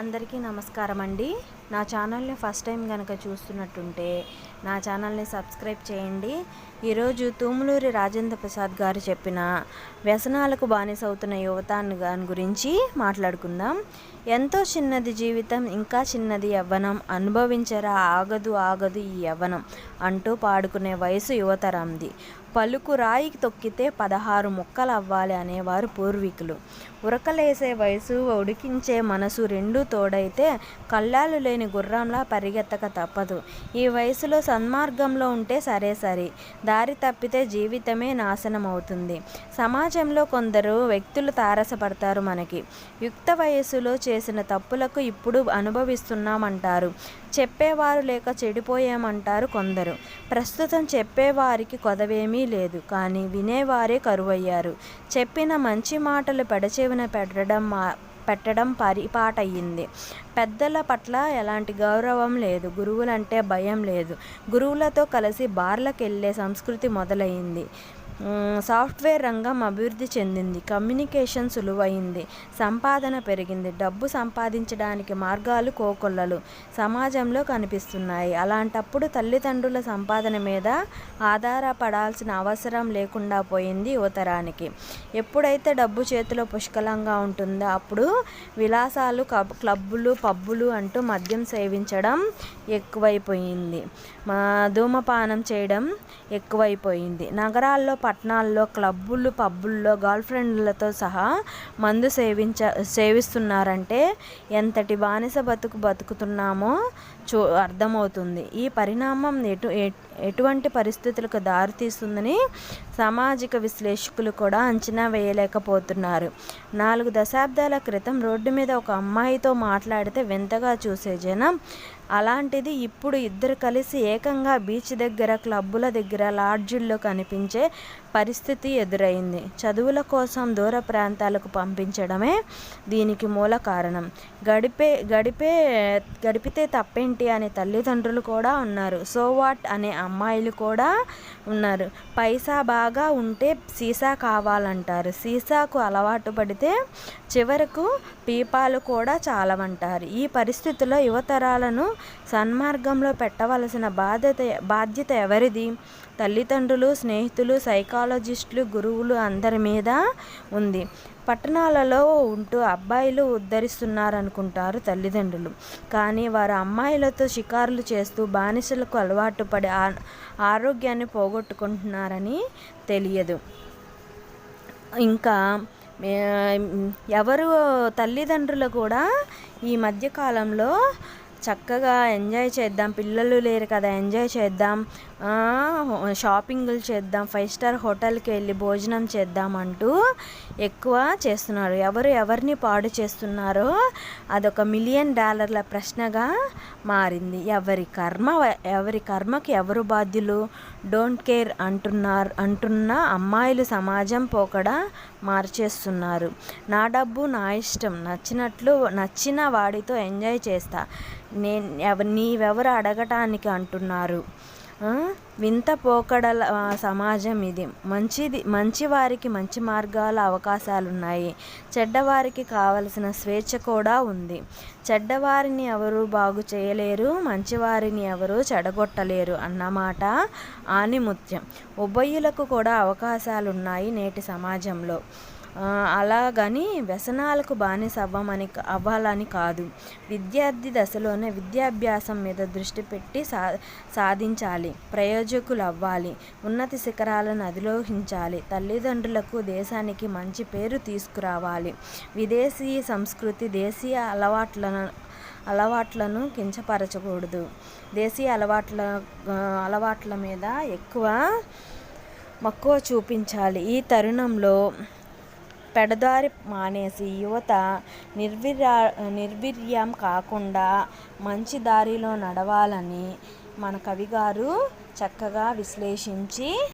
అందరికీ నమస్కారం అండి నా ఛానల్ని ఫస్ట్ టైం కనుక చూస్తున్నట్టుంటే నా ఛానల్ని సబ్స్క్రైబ్ చేయండి. ఈరోజు తూములూరి రాజేంద్ర ప్రసాద్ గారు చెప్పిన వ్యసనాలకు బానిసవుతున్న యువత దాని గురించి మాట్లాడుకుందాం. ఎంతో చిన్నది జీవితం ఇంకా చిన్నది యవ్వనం. అనుభవించరా ఆగదు ఆగదు ఈ యవ్వనం అంటూ పాడుకునే వయసు యువతరంది. పలుకు రాయికి తొక్కితే పదహారు ముక్కలు అవ్వాలి అనేవారు పూర్వీకులు. ఉరకలేసే వయసు ఉడికించే మనసు రెండూ తోడైతే కళ్ళాలు లేని గుర్రంలా పరిగెత్తక తప్పదు. ఈ వయసులో సన్మార్గంలో ఉంటే సరే సరే. దారి తప్పితే జీవితమే నాశనం అవుతుంది సమాజంలో కొందరు వ్యక్తులు తారసపడతారు మనకి. యుక్త వయస్సులో చేసిన తప్పులకు ఇప్పుడు అనుభవిస్తున్నామంటారు. చెప్పేవారు లేక చెడిపోయామంటారు కొందరు. ప్రస్తుతం చెప్పేవారికి కొదవేమీ లేదు. కానీ వినేవారే కరువయ్యారు. చెప్పిన మంచి మాటలు పెడచెవిన పెట్టడం మా పెట్టడం పరిపాటయ్యింది. పెద్దల పట్ల ఎలాంటి గౌరవం లేదు. గురువులంటే భయం లేదు. గురువులతో కలిసి బార్లకు వెళ్ళే సంస్కృతి మొదలైంది సాఫ్ట్వేర్ రంగం అభివృద్ధి చెందింది కమ్యూనికేషన్ సులువైంది సంపాదన పెరిగింది డబ్బు సంపాదించడానికి మార్గాలు కోకొల్లలు సమాజంలో కనిపిస్తున్నాయి. అలాంటప్పుడు తల్లిదండ్రుల సంపాదన మీద ఆధారపడాల్సిన అవసరం లేకుండా పోయింది యువతరానికి. ఎప్పుడైతే డబ్బు చేతిలో పుష్కలంగా ఉంటుందో అప్పుడు విలాసాలు క్లబ్బులు పబ్బులు అంటూ మద్యం సేవించడం ఎక్కువైపోయింది. ధూమపానం చేయడం ఎక్కువైపోయింది. నగరాల్లో పట్టణాల్లో క్లబ్బులు పబ్బుల్లో గర్ల్ ఫ్రెండ్లతో సహా మందు సేవించ సేవిస్తున్నారంటే ఎంతటి బానిస బతుకు బతుకుతున్నామో చూ అర్థమవుతుంది. ఈ పరిణామం ఎటు ఎటువంటి పరిస్థితులకు దారితీస్తుందని సామాజిక విశ్లేషకులు కూడా అంచనా వేయలేకపోతున్నారు. నాలుగు దశాబ్దాల క్రితం రోడ్డు మీద ఒక అమ్మాయితో మాట్లాడితే వింతగా చూసే జనం అలాంటిది ఇప్పుడు ఇద్దరు కలిసి ఏకంగా బీచ్ దగ్గర క్లబ్బుల దగ్గర లాడ్జిల్లో కనిపించే పరిస్థితి ఎదురైంది. చదువుల కోసం దూర ప్రాంతాలకు పంపించడమే దీనికి మూల కారణం. గడిపే గడిపే గడిపితే తప్పేంటి అనే తల్లిదండ్రులు కూడా ఉన్నారు. సో వాట్ అనే అమ్మాయిలు కూడా ఉన్నారు. పైసా బాగా ఉంటే సీసా కావాలంటారు. సీసాకు అలవాటు పడితే చివరకు పీపాలు కూడా చాలవంటారు. ఈ పరిస్థితుల్లో యువతరాలను సన్మార్గంలో పెట్టవలసిన బాధ్యత బాధ్యత ఎవరిది? తల్లిదండ్రులు స్నేహితులు సైకాలజిస్టులు గురువులు అందరి మీద ఉంది. పట్టణాలలో ఉంటూ అబ్బాయిలు ఉద్ధరిస్తున్నారనుకుంటారు తల్లిదండ్రులు. కానీ వారు అమ్మాయిలతో షికారులు చేస్తూ బానిసలకు అలవాటు పడి ఆరోగ్యాన్ని పోగొట్టుకుంటున్నారని తెలియదు. ఇంకా ఎవరు తల్లిదండ్రులు కూడా ఈ మధ్యకాలంలో చక్కగా ఎంజాయ్ చేద్దాం. పిల్లలు లేరు కదా ఎంజాయ్ చేద్దాం. షాపింగ్లు చేద్దాం. ఫైవ్ స్టార్ హోటల్కి వెళ్ళి భోజనం చేద్దాం అంటూ ఎక్కువ చేస్తున్నారు. ఎవరు ఎవరిని పాడు చేస్తున్నారో అదొక మిలియన్ డాలర్ల ప్రశ్నగా మారింది. ఎవరి కర్మ ఎవరి కర్మకి ఎవరు బాధ్యులు? డోంట్ కేర్ అంటున్నారు అంటున్న అమ్మాయిలు సమాజం పోకడ మార్చేస్తున్నారు. నా డబ్బు నా ఇష్టం నచ్చినట్లు నచ్చిన వాడితో ఎంజాయ్ చేస్తా. నేను నీవెవరు అడగటానికి అంటున్నారు? వింత పోకడల సమాజం ఇది. మంచిది మంచి వారికి మంచి మార్గాల అవకాశాలు ఉన్నాయి చెడ్డవారికి కావలసిన స్వేచ్ఛ కూడా ఉంది. చెడ్డవారిని ఎవరు బాగు చేయలేరు మంచివారిని ఎవరు చెడగొట్టలేరు అన్నమాట ఆనిముత్యం. ఉభయులకు కూడా అవకాశాలు ఉన్నాయి నేటి సమాజంలో. అలాగని వ్యసనాలకు బానిస అవ్వమని అవ్వాలని కాదు. విద్యార్థి దశలోనే విద్యాభ్యాసం మీద దృష్టి పెట్టి సా సాధించాలి. ప్రయోజకులు అవ్వాలి ఉన్నత శిఖరాలను అధిరోహించాలి. తల్లిదండ్రులకు దేశానికి మంచి పేరు తీసుకురావాలి. విదేశీ సంస్కృతి దేశీయ అలవాట్లను అలవాట్లను కించపరచకూడదు. దేశీయ అలవాట్ల అలవాట్ల మీద ఎక్కువ మక్కువ చూపించాలి. ఈ తరుణంలో పెడదారి మానేసి యువత నిర్విరా నిర్వీర్యం కాకుండా మంచి దారిలో నడవాలని మన కవిగారు చక్కగా విశ్లేషించి